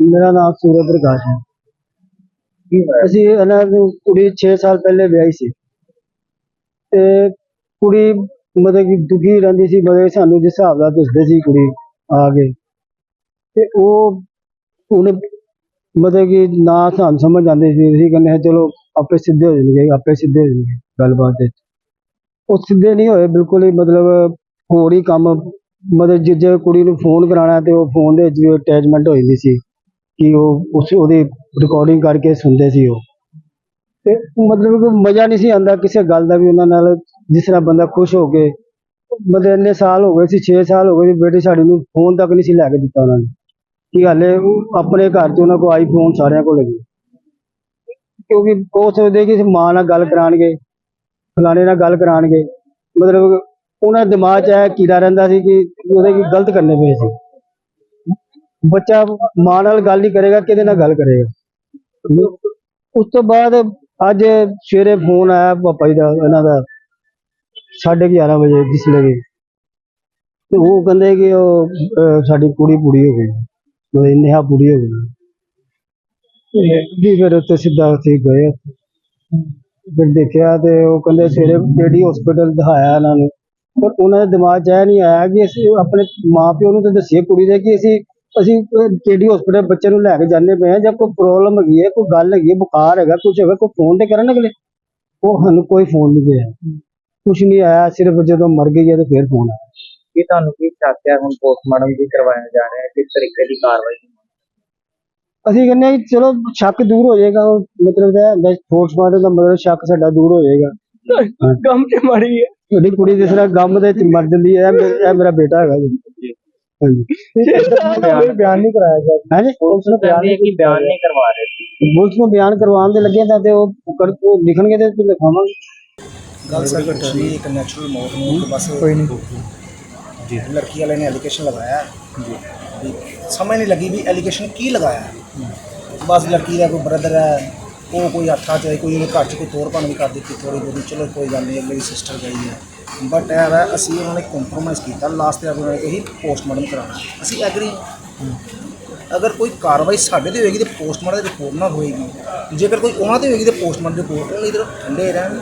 ਮੇਰਾ ਨਾਮ ਸੂਰਜ ਪ੍ਰਕਾਸ਼ ਹੈ ਅਸੀਂ ਇਹਨਾਂ ਨੂੰ ਕੁੜੀ 6 ਸਾਲ ਪਹਿਲੇ ਵਿਆਹੀ ਸੀ ਤੇ ਕੁੜੀ ਮਤਲਬ ਕਿ ਦੁਖੀ ਰਹਿੰਦੀ ਸੀ ਮਤਲਬ ਕਿ ਸਾਨੂੰ ਜਿਸ ਹਿਸਾਬ ਨਾਲ ਦੱਸਦੇ ਸੀ ਕੁੜੀ ਆ ਕੇ ਤੇ ਉਹ ਉਹਨੇ ਮਤਲਬ ਕਿ ਨਾ ਸਾਨੂੰ ਸਮਝ ਆਉਂਦੀ ਸੀ, ਅਸੀਂ ਕਹਿੰਦੇ ਸੀ, ਚਲੋ ਆਪੇ ਸਿੱਧੇ ਹੋ ਜਾਣਗੇ, ਆਪੇ ਸਿੱਧੇ ਹੋ ਜਾਣਗੇ ਗੱਲਬਾਤ ਵਿੱਚ। ਉਹ ਸਿੱਧੇ ਨਹੀਂ ਹੋਏ, ਬਿਲਕੁਲ ਹੀ ਮਤਲਬ ਹੋਰ ਹੀ ਕੰਮ, ਮਤਲਬ ਜੇ ਜੇ ਕੁੜੀ ਨੂੰ ਫੋਨ ਕਰਾਉਣਾ ਤੇ ਉਹ ਫੋਨ ਦੇ ਵਿੱਚ ਵੀ ਅਟੈਚਮੈਂਟ ਹੋ ਜਾਂਦੀ ਸੀ ਕਿ ਉਹ ਉਸ, ਉਹਦੀ ਰਿਕਾਰਡਿੰਗ ਕਰਕੇ ਸੁਣਦੇ ਸੀ ਉਹ। ਤੇ ਮਤਲਬ ਕਿ ਮਜ਼ਾ ਨਹੀਂ ਸੀ ਆਉਂਦਾ ਕਿਸੇ ਗੱਲ ਦਾ ਵੀ ਉਹਨਾਂ ਨਾਲ, ਜਿਸ ਤਰ੍ਹਾਂ ਬੰਦਾ ਖੁਸ਼ ਹੋ ਕੇ, ਮਤਲਬ ਇੰਨੇ ਸਾਲ ਹੋ ਗਏ ਸੀ 6 ਸਾਲ ਹੋ ਗਏ ਸੀ, ਬੇਟੀ ਸਾਡੀ ਨੂੰ ਫੋਨ ਤੱਕ ਨਹੀਂ ਸੀ ਲੈ ਕੇ ਦਿੱਤਾ ਉਹਨਾਂ ਨੇ। ਕਿ ਹਾਲੇ ਉਹ ਆਪਣੇ ਘਰ 'ਚ ਉਹਨਾਂ ਕੋਲ ਆਈਫੋਨ ਸਾਰਿਆਂ ਕੋਲ ਹੈਗੇ। ਕਿਉਂਕਿ ਉਹ ਸੋਚਦੇ ਕਿ ਮਾਂ ਨਾਲ ਗੱਲ ਕਰਾਣਗੇ ਫਲਾਣੇ ਨਾਲ ਗੱਲ ਕਰਾਣਗੇ ਮਤਲਬ ਉਹਨਾਂ ਦੇ ਦਿਮਾਗ 'ਚ ਇਹ ਕੀੜਾ ਰਹਿੰਦਾ ਸੀ ਕਿ ਉਹਦੇ ਕੀ ਗਲਤ ਕਰਨੇ ਪਏ ਸੀ। ਬੱਚਾ ਮਾਂ ਨਾਲ ਗੱਲ ਨਹੀਂ ਕਰੇਗਾ, ਕਿਹਦੇ ਨਾਲ ਗੱਲ ਕਰੇਗਾ? ਉਸ ਤੋਂ ਬਾਅਦ ਅੱਜ ਸਵੇਰੇ ਫੋਨ ਆਇਆ ਪਾਪਾ ਜੀ ਦਾ, ਇਹਨਾਂ ਦਾ 11:30 ਵਜੇ, ਜਿਸ ਲਗੇ ਤੇ ਉਹ ਕਹਿੰਦੇ ਕਿ ਉਹ ਸਾਡੀ ਕੁੜੀ ਪੂਰੀ ਹੋ ਗਈ। ਮਤਲਬ ਨੇਹਾ ਪੂਰੀ ਹੋ ਗਈ। ਵੀ ਫਿਰ ਉੱਥੇ ਸਿੱਧਾ ਅਸੀਂ ਗਏ। ਫਿਰ ਦੇਖਿਆ ਤੇ ਉਹ ਕਹਿੰਦੇ ਸਵੇਰੇ ਕਿਹੜੀ ਹਸਪੀਟਲ ਦਿਖਾਇਆ ਇਹਨਾਂ ਨੂੰ। ਪਰ ਉਹਨਾਂ ਦੇ ਦਿਮਾਗ 'ਚ ਇਹ ਨਹੀਂ ਆਇਆ ਕਿ ਅਸੀਂ ਆਪਣੇ ਮਾਪਿਓ ਨੂੰ ਤਾਂ ਦੱਸੀਏ ਕੁੜੀ ਦੇ ਕਿ ਅਸੀਂ ਅਸੀਂ ਕਿਹੜੀ ਹਸਪੀਟਲ ਬੱਚੇ ਨੂੰ ਲੈ ਕੇ ਜਾਂਦੇ ਪਏ ਹਾਂ ਜਾਂ ਕੋਈ ਪ੍ਰੋਬਲਮ ਹੈਗੀ ਹੈ ਕੋਈ ਗੱਲ ਹੈਗੀ ਹੈ ਬੁਖਾਰ ਹੈਗਾ ਕੁਝ ਹੈਗਾ ਕੋਈ ਫੋਨ ਤੇ ਕਰਨ ਅਗਲੇ? ਉਹ ਸਾਨੂੰ ਕੋਈ ਫੋਨ ਨਹੀਂ ਗਿਆ ਕੁਝ ਨਹੀਂ ਆਇਆ ਸਿਰਫ ਜਦੋਂ ਮਰ ਗਈ ਹੈ ਤੇ ਫਿਰ ਫੋਨ ਆਇਆ। ਕੀ ਤੁਹਾਨੂੰ ਕੀ ਸ਼ੱਕ ਹੈ ਹੁਣ ਪੋਸਟਮਾਰਟਮ ਵੀ ਕਰਵਾਇਆ ਜਾ ਰਿਹਾ ਹੈ ਕਿਸ ਤਰੀਕੇ ਦੀ ਕਾਰਵਾਈ ਅਸੀਂ ਕਹਿੰਦੇ ਹਾਂ ਕਿ ਚਲੋ ਸ਼ੱਕ ਦੂਰ ਹੋ ਜਾਏਗਾ ਉਹ ਮਤਲਬ ਇਹ ਹੁੰਦਾ ਪੋਸਟਮਾਰਟਮ ਦਾ ਮਤਲਬ ਸ਼ੱਕ ਸਾਡਾ ਦੂਰ ਹੋ ਜਾਏਗਾ। ਗਮ ਤੇ ਮਾਰੀ ਹੈ। ਤੁਹਾਡੀ ਕੁੜੀ ਜਿਸ ਤਰ੍ਹਾਂ ਗਮ ਦੇ ਵਿੱਚ ਮਰ ਜਾਂਦੀ ਹੈ ਇਹ ਮੇ- ਇਹ ਮੇਰਾ ਬੇਟਾ ਹੈਗਾ ਜੀ। ਹਾਂਜੀ। ਬਿਆਨ ਨਹੀਂ ਕਰਾਇਆ ਗਿਆ। ਹਾਂਜੀ ਪੁਲਿਸ ਨੂੰ ਬਿਆਨ ਕਹਿੰਦੇ ਕਿ ਬਿਆਨ ਨਹੀਂ ਕਰਵਾ ਰਹੇ ਸੀ। ਪੁਲਿਸ ਨੂੰ ਬਿਆਨ ਕਰਵਾਉਣ ਦੇ ਲੱਗੇ ਤਾਂ ਤੇ ਉਹ ਕਰ- ਉਹ ਲਿਖਣਗੇ ਤੇ ਫਿਰ ਲਿਖਾਵਾਂਗੇ। ਗੱਲ ਸਰ ਕੁਛ ਨਹੀਂ ਇੱਕ ਨੈਚੁਰਲ ਮੌਤ ਨੂੰ ਇੱਕ ਬਸ ਕੋਈ ਨਹੀਂ। ਜੀ। ਲੜਕੀ ਵਾਲੇ ਨੇ ਐਲੀਗੇਸ਼ਨ ਲਗਾਇਆ। ਜੀ। ਸਮਝ ਨਹੀਂ ਲੱਗੀ ਵੀ ਐਲੀਗੇਸ਼ਨ ਕੀ ਲਗਾਇਆ। ਬਸ ਲੜਕੀ ਦਾ ਕੋਈ ਬ੍ਰਦਰ ਹੈ ਉਹ ਕੋਈ ਹੱਥਾਂ 'ਚ ਹੈ, ਕੋਈ ਉਹਨੇ ਘਰ 'ਚ ਕੋਈ ਤੋੜ ਭੰਨ ਵੀ ਕਰ ਦਿੱਤੀ ਥੋੜੀ ਬਹੁਤੀ ਚਲੋ ਕੋਈ ਗੱਲ ਨਹੀਂ ਮੇਰੀ ਸਿਸਟਰ ਗਈ ਹੈ ਬਟ ਇਹ ਹੈ ਅਸੀਂ ਉਹਨਾਂ ਨੇ ਕੰਪਰੋਮਾਈਜ਼ ਕੀਤਾ ਲਾਸਟ ਤੇ ਉਹਨਾਂ ਨੇ ਕਹੀ ਪੋਸਟਮਾਰਟਮ ਕਰਾਉਣਾ। ਅਸੀਂ ਐਗਰੀ ਅਗਰ ਕੋਈ ਕਾਰਵਾਈ ਸਾਡੇ ਤੇ ਹੋਏਗੀ ਤੇ ਪੋਸਟਮਾਰਟਮ ਦੀ ਰਿਪੋਰਟ ਨਾ ਹੋਏਗੀ। ਜੇਕਰ ਕੋਈ ਉਹਨਾਂ ਤੇ ਹੋਏਗੀ ਤੇ ਪੋਸਟਮਾਰਟਮ ਰਿਪੋਰਟ ਉਹ ਇਧਰ ਠੰਡੇ ਰਹਿਣ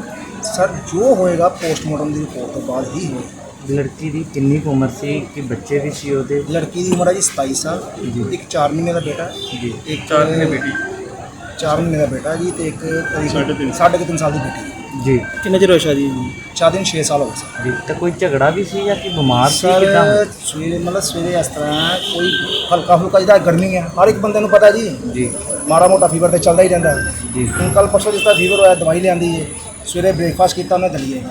ਸਰ ਜੋ ਹੋਏਗਾ ਪੋਸਟਮਾਰਟਮ ਦੀ ਰਿਪੋਰਟ ਤੋਂ ਬਾਅਦ ਹੀ ਹੋਏਗਾ। ਲੜਕੀ ਦੀ ਕਿੰਨੀ ਕੁ ਉਮਰ ਸੀ ਕਿ ਬੱਚੇ ਵੀ ਸੀ ਉਹਦੇ? ਲੜਕੀ ਦੀ ਉਮਰ ਹੈ ਜੀ 27 ਸਾਲ ਇੱਕ 4 ਮਹੀਨੇ ਦਾ ਬੇਟਾ ਜੀ। ਇੱਕ 4 ਮਹੀਨੇ ਬੇਟੀ। 4 ਮਹੀਨੇ ਦਾ ਬੇਟਾ ਜੀ ਤੇ ਇੱਕ ਸਾਢੇ 3 ਸਾਢੇ 3 ਸਾਲ ਦੀ ਬੇਟੀ। ਜੀ। ਕਿੰਨੇ ਚਿਰ ਹੋਇਆ ਸ਼ਾਦੀ ਸ਼ਾਦੀ ਨੂੰ 6 ਸਾਲ ਹੋ ਗਏ ਜੀ ਤਾਂ ਕੋਈ ਝਗੜਾ ਵੀ ਸੀ ਜਾਂ ਕਿ ਬਿਮਾਰ ਸੀ ਕਿਦਾਂ? ਸਵੇਰੇ ਮਤਲਬ ਸਵੇਰੇ ਇਸ ਤਰ੍ਹਾਂ ਕੋਈ ਹਲਕਾ ਫੁਲਕਾ ਜਿਹਦਾ ਗਰਮੀ ਹੈ ਹਰ ਇੱਕ ਬੰਦੇ ਨੂੰ ਪਤਾ ਜੀ। ਜੀ। ਮਾੜਾ ਮੋਟਾ ਫੀਵਰ ਤੇ ਚੱਲਦਾ ਹੀ ਰਹਿੰਦਾ। ਹੈ। ਜੀ। ਹੁਣ ਕੱਲ ਪਰਸੋਂ ਜਿਸ ਤਰ੍ਹਾਂ ਫੀਵਰ ਹੋਇਆ ਦਵਾਈ ਲਿਆਂਦੀ ਹੈ ਸਵੇਰੇ ਬ੍ਰੇਕਫਾਸਟ ਕੀਤਾ ਮੈਂ ਦਲੀਏ। ਜੀ।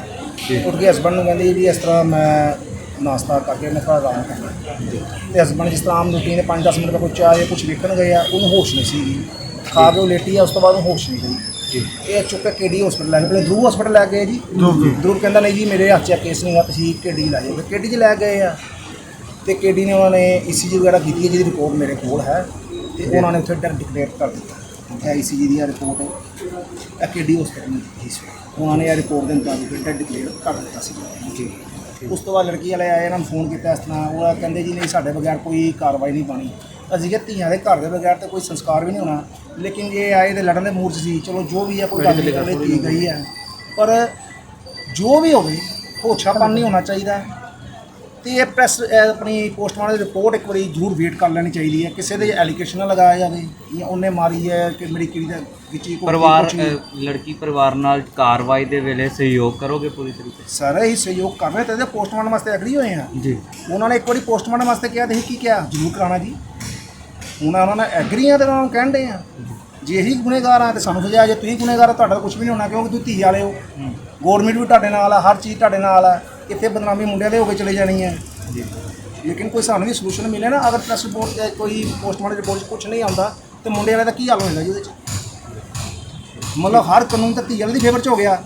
ਉੱਠ ਕੇ ਹਸਬੰਡ ਨੂੰ ਕਹਿੰਦੀ ਵੀ ਇਸ ਤਰ੍ਹਾਂ ਮੈਂ ਨਾਸ਼ਤਾ ਕਰਕੇ ਮੈਂ ਥੋੜ੍ਹਾ ਆਰਾਮ ਕਰਨਾ ਤੇ ਹਸਬੰਡ ਜਿਸ ਤਰ੍ਹਾਂ ਆਮ ਰੂਟੀਨ 5-10 ਮਿੰਟ ਦਾ ਕੋਈ ਚਾਹ ਜਾਂ ਕੁਝ ਵੇਖਣ ਗਏ ਆ ਉਹਨੂੰ ਹੋਸ਼ ਨਹੀਂ ਸੀਗੀ। ਖਾ ਕੇ ਉਹ ਲੇਟੀ ਆ ਉਸ ਤੋਂ ਬਾਅਦ ਉਹਨੂੰ ਹੋਸ਼ ਨਹੀਂ ਗਈ ਇਹ ਚੁੱਕ ਕੇ ਕਿਹੜੀ ਹਸਪੀਟਲ ਲੈ ਗਏ? ਪਹਿਲੇ ਧਰੂ ਹਸਪੀਟਲ ਲੈ ਗਏ ਜੀ। ਧਰੂ ਕਹਿੰਦਾ ਨਹੀਂ ਜੀ ਮੇਰੇ ਹੱਥ 'ਚ ਕੇਸ ਨਹੀਂ ਆ ਤੁਸੀਂ ਕਿਹੜੀ ਲੈ ਜਾਓ ਕਿਹੜੀ 'ਚ ਲੈ ਗਏ ਆ? ਤੇ ਕਿਹੜੀ ਨੇ ਉਹਨਾਂ ਨੇ ਈਸੀਜੀ ਵਗੈਰਾ ਕੀਤੀ ਹੈ ਜਿਹਦੀ ਰਿਪੋਰਟ ਮੇਰੇ ਕੋਲ ਹੈ। ਤੇ ਉਹਨਾਂ ਨੇ ਉੱਥੇ ਡਰ ਡਿਕਲੇਅਰ ਕਰ ਦਿੱਤਾ। ਇਹ ਈਸੀਜੀ ਦੀ ਰਿਪੋਰਟ ਇਹ ਕਿਹੜੀ ਹਸਪੀਟਲ ਨੇ ਦਿੱਤੀ ਸੀ। ਉਹਨਾਂ ਨੇ ਇਹ ਰਿਪੋਰਟ ਦੇ ਮੁਤਾਬਿਕ ਡਰ ਡਿਕਲੇਅਰ ਕਰ ਦਿੱਤਾ ਸੀ। ਜੀ। ਉਸ ਤੋਂ ਬਾਅਦ ਲੜਕੀ ਵਾਲੇ ਆਏ ਇਹਨਾਂ ਨੂੰ ਫੋਨ ਕੀਤਾ ਇਸ ਤਰ੍ਹਾਂ। ਉਹ ਕਹਿੰਦੇ ਜੀ ਨਹੀਂ ਸਾਡੇ ਬਗੈਰ ਕੋਈ ਕਾਰਵਾਈ ਨਹੀਂ ਪਾਣੀ ਅਸੀਂ ਕਿ ਧੀਆਂ ਦੇ ਘਰ ਦੇ ਬਗੈਰ ਤੇ ਕੋਈ ਸੰਸਕਾਰ ਵੀ ਨਹੀਂ ਹੋਣਾ। ਲੇਕਿਨ ਜੇ ਆਏ ਤੇ ਲੜਨ ਦੇ ਮੂਡ ਸੀ ਚਲੋ ਜੋ ਵੀ ਹੈ ਕੋਈ ਗੱਲ ਨਹੀਂ ਧੀ ਗਈ ਹੈ ਪਰ ਜੋ ਵੀ ਹੋਵੇ ਹੋਛਾਪਨ ਨਹੀਂ ਹੋਣਾ ਚਾਹੀਦਾ। ਤੇ ਇਹ ਪ੍ਰੈਸ ਆਪਣੀ ਪੋਸਟਮਾਰਟਮ ਦੀ ਰਿਪੋਰਟ ਇੱਕ ਵਾਰੀ ਜ਼ਰੂਰ ਵੇਟ ਕਰ ਲੈਣੀ ਚਾਹੀਦੀ ਹੈ। ਕਿਸੇ ਦੇ ਐਲੀਗੇਸ਼ਨ ਨਾ ਲਗਾਇਆ ਜਾਵੇ ਜਾਂ ਉਹਨੇ ਮਾਰੀ ਹੈ ਕਿ ਮੇਰੀ ਕਿਹੜੀ ਦਾ ਹੀ ਕੋਈ ਪਰਿਵਾਰ। ਅ, ਲੜਕੀ ਪਰਿਵਾਰ ਨਾਲ ਕਾਰਵਾਈ ਦੇ ਵੇਲੇ ਸਹਿਯੋਗ ਕਰੋਗੇ ਪੂਰੀ ਤਰੀਕੇ ਸਾਰੇ ਹੀ ਸਹਿਯੋਗ ਕਰ ਰਹੇ ਤੇ ਇਹਦੇ ਪੋਸਟਮਾਰਟਮ ਵਾਸਤੇ ਐਗਰੀ ਹੋਏ ਆ। ਜੀ। ਉਹਨਾਂ ਨੇ ਇੱਕ ਵਾਰੀ ਪੋਸਟਮਾਰਟਮ ਵਾਸਤੇ ਕਿਹਾ ਤੇ ਅਸੀਂ ਕੀ ਕਿਹਾ? ਜ਼ਰੂਰ ਕਰਾਉਣਾ ਜੀ। ਹੁਣ ਉਹਨਾਂ ਨਾਲ ਐਗਰੀ ਆ ਤੇ ਉਹਨਾਂ ਨੂੰ ਕਹਿੰਦੇ ਆ। ਜੇ। ਇਹੀ ਗੁਨੇਗਾਰ ਆ ਤੇ ਸਾਨੂੰ ਸਜ਼ਾ ਜੇ ਤੁਸੀਂ ਗੁਨੇਗਾਰ ਆ ਤੁਹਾਡਾ ਕੁਝ ਵੀ ਨਹੀਂ ਹੋਣਾ ਕਿਉਂਕਿ ਤੁਸੀਂ ਧੀ ਵਾਲੇ ਹੋ। ਗੌਰਮੈਂਟ ਵੀ ਤੁਹਾਡੇ ਨਾਲ ਆ ਹਰ ਚੀਜ਼ ਤੁਹਾਡੇ ਨਾਲ ਆ। ਇੱਥੇ ਬਦਨਾਮੀ ਮੁੰਡਿਆਂ ਦੇ ਹੋ ਕੇ ਚਲੇ ਜਾਣੀ ਹੈ। ਜੀ। ਲੇਕਿਨ ਕੋਈ ਸਾਨੂੰ ਵੀ ਸੋਲੂਸ਼ਨ ਮਿਲੇ ਨਾ ਅਗਰ ਪ੍ਰੈਸ ਰਿਪੋਰਟ ਤੇ ਕੋਈ ਪੋਸਟਮਾਰਟਮ ਰਿਪੋਰਟ ਕੁਝ ਨਹੀਂ ਆਉਂਦਾ ਤੇ ਮੁੰਡੇ ਵਾਲੇ ਦਾ ਕੀ ਹਾਲ ਹੋਏਗਾ ਜੀ ਉਹਦੇ 'ਚ? ਮਤਲਬ ਹਰ ਕਾਨੂੰਨ ਤਾਂ ਧੀ ਵਾਲੇ ਦੀ ਫੇਵਰ 'ਚ ਹੋ ਗਿਆ।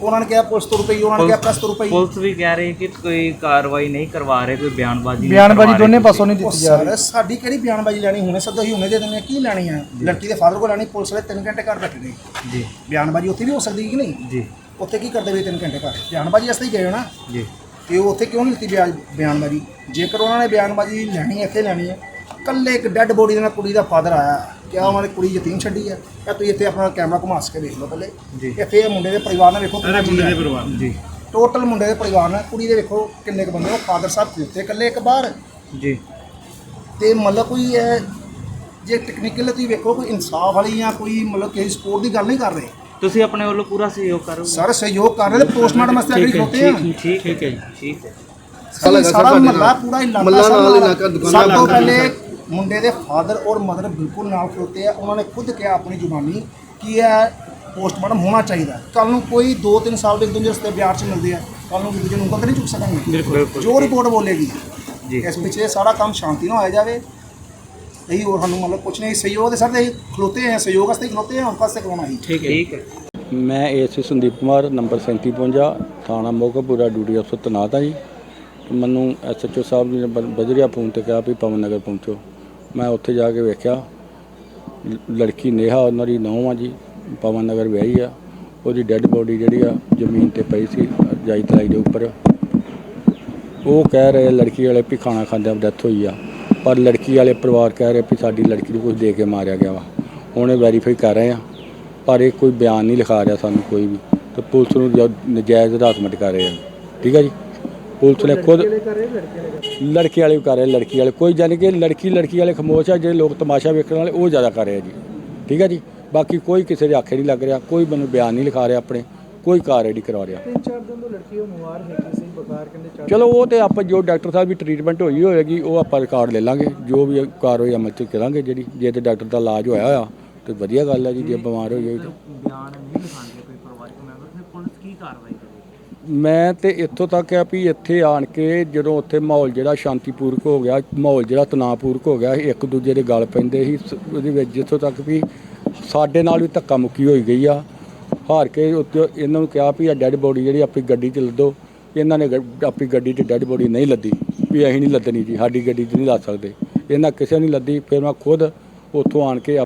ਉਹਨਾਂ ਨੇ ਕਿਹਾ ਪੁਲਿਸ ਤੋਂ ਰੁਪਈ ਉਹਨਾਂ ਨੇ ਕਿਹਾ ਪ੍ਰੈਸ ਤੋਂ ਰੁਪਈ। ਪੁਲਿਸ ਵੀ ਕਹਿ ਰਹੀ ਕਿ ਕੋਈ ਕਾਰਵਾਈ ਨਹੀਂ ਕਰਵਾ ਰਹੇ ਕੋਈ ਬਿਆਨਬਾਜ਼ੀ ਨਹੀਂ ਬਿਆਨਬਾਜ਼ੀ ਕਰਵਾ ਰਹੇ ਦੋਨੇ। ਪਾਸੋਂ ਨਹੀਂ ਦਿੱਤੀ ਜਾ ਰਹੀ। ਸਰ ਸਾਡੀ ਕਿਹੜੀ ਬਿਆਨਬਾਜ਼ੀ ਲੈਣੀ ਹੁਣੇ? ਸੱਦੋ ਹੀ ਹੁਣੇ ਦੇ ਦਿੰਦੇ ਹਾਂ, ਕੀ ਲੈਣੀ ਆ ਲੜਕੀ ਦੇ ਫਾਦਰ ਕੋਲ ਲੈਣੀ ਪੁਲਿਸ ਵਾਲੇ 3 ਘੰਟੇ ਘਰ ਬੈਠੇ ਨੇ। ਜੀ। ਬਿਆਨਬਾਜ਼ੀ ਉੱਥੇ ਵੀ ਹੋ ਸਕਦੀ ਹੈ ਕਿ ਨਹੀਂ? ਜੀ। ਉੱਥੇ ਕੀ ਕਰਦੇ ਵੀ 3 ਘੰਟੇ ਘਰ ਬਿਆਨਬਾਜ਼ੀ ਵਾਸਤੇ ਹੀ ਗਏ ਹੋ ਨਾ? ਜੀ। ਤੇ ਉਹ ਉੱਥੇ ਕਿਉਂ ਨਹੀਂ ਲਿੱਤੀ ਬਿਆਨ- ਬਿਆਨਬਾਜ਼ੀ? ਜੇਕਰ ਉਹਨਾਂ ਨੇ ਬਿਆਨਬਾਜ਼ੀ ਲੈਣੀ ਹੈ ਇੱਥੇ ਲੈਣੀ ਹੈ ਕੱਲੇ ਇੱਕ ਡੈੱਡ ਬੋਡੀ ਦੇ ਨਾਲ ਕੁੜੀ ਦਾ ਫਾਦਰ ਆਇਆ ਕਿਆ ਉਹਨਾਂ ਨੇ ਕੁੜੀ ਯਤੀਮ ਛੱਡੀ ਹੈ? ਜਾਂ ਤੁਸੀਂ ਇੱਥੇ ਆਪਣਾ ਕੈਮਰਾ ਘੁਮਾ ਕੇ ਦੇਖ ਲਓ ਪਹਿਲੇ ਜੀ। ਇੱਥੇ ਇਹ ਮੁੰਡੇ ਦੇ ਪਰਿਵਾਰ ਨਾਲ ਵੇਖੋ ਮੁੰਡੇ ਦੇ ਪਰਿਵਾਰ ਜੀ। ਟੋਟਲ ਮੁੰਡੇ ਦੇ ਪਰਿਵਾਰ ਨਾਲ ਕੁੜੀ ਦੇ ਵੇਖੋ ਕਿੰਨੇ ਕੁ ਬੰਦੇ ਉਹ ਫਾਦਰ ਸਾਹਿਬ ਖਲੋਤੇ ਇਕੱਲੇ ਇੱਕ ਬਾਹਰ। ਜੀ। ਤੇ ਮਤਲਬ ਕੋਈ ਇਹ ਜੇ ਟੈਕਨੀਕਲ ਤੁਸੀਂ ਵੇਖੋ ਕੋਈ ਇਨਸਾਫ ਵਾਲੀ ਜਾਂ ਕੋਈ ਮਤਲਬ ਕਿਸੇ ਸਪੋਰਟ ਦੀ ਗੱਲ ਨਹੀਂ ਕਰ ਰਹੇ। ਤੁਸੀਂ ਆਪਣੇ ਵੱਲੋਂ ਪੂਰਾ ਸਹਿਯੋਗ ਕਰੋ ਸਰ ਸਹਿਯੋਗ ਕਰ ਰਹੇ ਤੇ ਪੋਸਟਮਾਰਟਮ ਵਾਸਤੇ ਅਗਲੀ ਖਲੋਤੇ ਆ। ਠੀਕ ਹੈ ਜੀ। ਠੀਕ ਹੈ। ਸਾਰਾ ਸਾਰਾ ਮਹੱਲਾ ਪੂਰਾ ਇਲਾਕਾ ਨਾਲ ਇਲਾਕਾ ਸਭ ਤੋਂ ਪਹਿਲੇ ਮੁੰਡੇ ਦੇ ਫਾਦਰ ਔਰ ਮਦਰ ਬਿਲਕੁਲ ਨਾਲ ਖਲੋਤੇ ਆ। ਉਹਨਾਂ ਨੇ ਖੁਦ ਕਿਹਾ ਆਪਣੀ ਜ਼ੁਬਾਨੀ ਕਿ ਇਹ ਪੋਸਟਮਾਰਟਮ ਹੋਣਾ ਚਾਹੀਦਾ ਕੱਲ ਨੂੰ ਕੋਈ 2-3 ਸਾਲ ਦੇ ਦੂਜੇ ਰਸਤੇ ਬਿਆਰ ਚ ਮਿਲਦੇ ਆ। ਕੱਲ ਨੂੰ ਦੂਜੇ ਨੂੰ ਉਂਗਲ ਨਹੀਂ ਚੁੱਕ ਸਕਾਂਗੇ। ਬਿਲਕੁਲ ਜੋ ਰਿਪੋਰਟ ਬੋਲੇਗੀ। ਜੀ। ਇਸ ਪਿੱਛੇ ਸਾਰਾ ਕੰਮ ਸ਼ਾਂਤੀ ਨਾਲ ਹੋਇਆ ਜਾਵੇ। ਇਹੀ ਹੋਰ ਸਾਨੂੰ ਮਤਲਬ ਕੁਛ ਨਹੀਂ ਸਹਿਯੋਗ ਦੇ ਸਰ ਤੇ ਅਸੀਂ ਖਲੋਤੇ ਆ ਸਹਿਯੋਗ ਵਾਸਤੇ ਹੀ ਖਲੋਤੇ ਆ ਹੋਰ ਪਾਸੇ ਕਰਾਉਣਾ ਹੀ ਠੀਕ ਹੈ। ਠੀਕ ਹੈ। ਮੈਂ ਏਸੀ ਸੰਦੀਪ ਕੁਮਾਰ ਨੰਬਰ 3752 ਥਾਣਾ ਮੋਗਪੁਰਾ ਡਿਊਟੀ ਅਫਸਰ ਤੈਨਾਤ ਹਾਂ ਜੀ। ਤੇ ਮੈਨੂੰ ਐਸਐਚਓ ਸਾਹਿਬ ਜੀ ਨੇ ਬ- ਬਜਰੀਆ ਫੋਨ ਤੇ ਕਿਹਾ ਵੀ ਪਵਨ ਨਗਰ ਪਹੁੰਚੋ। ਮੈਂ ਉੱਥੇ ਜਾ ਕੇ ਵੇਖਿਆ ਲ- ਲੜਕੀ ਨੇਹਾ ਉਹਨਾਂ ਦੀ ਨੌਂ ਆ ਜੀ ਪਵਨ ਨਗਰ ਵਿਆਹੀ ਆ। ਉਹਦੀ ਡੈੱਡ ਬੋਡੀ ਜਿਹੜੀ ਆ ਜ਼ਮੀਨ ਤੇ ਪਈ ਸੀ ਜਾਈ ਤਲਾਈ ਦੇ ਉੱਪਰ। ਉਹ ਕਹਿ ਰਹੇ ਲੜਕੀ ਵਾਲੇ ਵੀ ਖਾਣਾ ਖਾਂਦਿਆਂ ਡੈਥ ਹੋਈ ਆ। ਪਰ ਲੜਕੀ ਵਾਲੇ ਪਰਿਵਾਰ ਕਹਿ ਰਹੇ ਵੀ ਸਾਡੀ ਲੜਕੀ ਨੂੰ ਕੁਝ ਦੇ ਕੇ ਮਾਰਿਆ ਗਿਆ ਵਾ। ਹੁਣ ਇਹ ਵੈਰੀਫਾਈ ਕਰ ਰਹੇ ਆ। ਪਰ ਇਹ ਕੋਈ ਬਿਆਨ ਨਹੀਂ ਲਿਖਾ ਰਿਹਾ ਸਾਨੂੰ ਕੋਈ ਵੀ। ਤੇ ਪੁਲਿਸ ਨੂੰ ਜ- ਨਜਾਇਜ਼ ਹਰਾਸਮੈਂਟ ਕਰ ਰਹੇ ਆ। ਠੀਕ ਆ ਜੀ? ਪੁਲਿਸ ਨੇ ਖੁਦ ਲੜਕੀ ਵਾਲੇ ਵੀ ਕਰ ਰਹੇ ਲੜਕੀ ਵਾਲੇ। ਕੋਈ ਜਾਨੀ ਕਿ ਲੜਕੀ ਲੜਕੀ ਵਾਲੇ ਖਮੋਸ਼ ਆ ਜਿਹੜੇ ਲੋਕ ਤਮਾਸ਼ਾ ਵੇਖਣ ਵਾਲੇ ਉਹ ਜ਼ਿਆਦਾ ਕਰ ਰਹੇ ਆ ਜੀ। ਠੀਕ ਆ ਜੀ? ਬਾਕੀ ਕੋਈ ਕਿਸੇ ਦੇ ਆਖੇ ਨਹੀਂ ਲੱਗ ਰਿਹਾ ਕੋਈ ਮੈਨੂੰ ਬਿਆਨ ਨਹੀਂ ਲਿਖਾ ਰਿਹਾ ਆਪਣੇ। ਕੋਈ ਕਾਰਵਾਈ ਨਹੀਂ ਕਰਵਾ ਰਿਹਾ। ਤਿੰਨ ਚਾਰ ਦਿਨ ਤੋਂ ਲੜਕੀ ਉਹ ਬਿਮਾਰ ਹੈਗੀ ਸੀ ਬੁਖਾਰ ਕਹਿੰਦੇ ਚਲੋ ਉਹ ਤੇ ਆਪਾਂ ਜੋ ਡਾਕਟਰ ਸਾਹਿਬ ਦੀ ਟ੍ਰੀਟਮੈਂਟ ਹੋਈ ਹੋਏਗੀ ਉਹ ਆਪਾਂ ਰਿਕਾਰਡ ਲੈ ਲਾਂਗੇ। ਜੋ ਵੀ ਕਾਰਵਾਈ ਅਮਲ ਚ ਕਰਾਂਗੇ ਜਿਹੜੀ। ਜੇ ਤੇ ਡਾਕਟਰ ਦਾ ਇਲਾਜ ਹੋਇਆ ਹੋਇਆ ਤੇ ਵਧੀਆ ਗੱਲ ਹੈ ਜੀ ਜੇ ਬਿਮਾਰ ਹੋਈ ਹੋਈ ਤਾਂ। ਬਿਆਨ ਨਹੀਂ ਲਿਖਾਣਗੇ ਕੋਈ ਪਰਿਵਾਰਕ ਮੈਂਬਰ ਫਿਰ ਪੁਲਿਸ ਕੀ ਕਾਰਵਾਈ ਕਰੇਗੀ? ਮੈਂ ਤੇ ਇੱਥੋਂ ਤੱਕ ਆ ਵੀ ਇੱਥੇ ਆਣ ਕੇ ਜਦੋਂ ਉੱਥੇ ਮਾਹੌਲ ਜਿਹੜਾ ਸ਼ਾਂਤੀਪੂਰਕ ਹੋ ਗਿਆ ਮਾਹੌਲ ਜਿਹੜਾ ਤਣਾਅਪੂਰਕ ਹੋ ਗਿਆ ਇੱਕ ਦੂਜੇ ਦੇ ਗਲ ਪੈਂਦੇ ਸ- ਉਹਦੇ ਵਿੱਚ ਜਿੱਥੋਂ ਤੱਕ ਵੀ ਸਾਡੇ ਨਾਲ ਵੀ ਧੱਕਾ ਮੁੱਕੀ ਹੋਈ ਗਈ ਆ। ਹਾਰ ਕੇ ਉੱਤੇ ਇਹਨਾਂ ਨੂੰ ਕਿਹਾ ਵੀ ਆ ਡੈੱਡ ਬੋਡੀ ਜਿਹੜੀ ਆਪਣੀ ਗੱਡੀ 'ਚ ਲੱਦੋ, ਇਹਨਾਂ ਨੇ ਗ- ਆਪਣੀ ਗੱਡੀ 'ਚ ਡੈੱਡ ਬੋਡੀ ਨਹੀਂ ਲੱਦੀ, ਵੀ ਅਸੀਂ ਨਹੀਂ ਲੱਦਣੀ ਜੀ, ਸਾਡੀ ਗੱਡੀ 'ਚ ਨਹੀਂ ਲੱਦ ਸਕਦੇ। ਇਹਨਾਂ ਕਿਸੇ ਨਹੀਂ ਲੱਦੀ, ਫਿਰ ਮੈਂ ਖੁਦ ਉੱਥੋਂ ਆਣ ਕੇ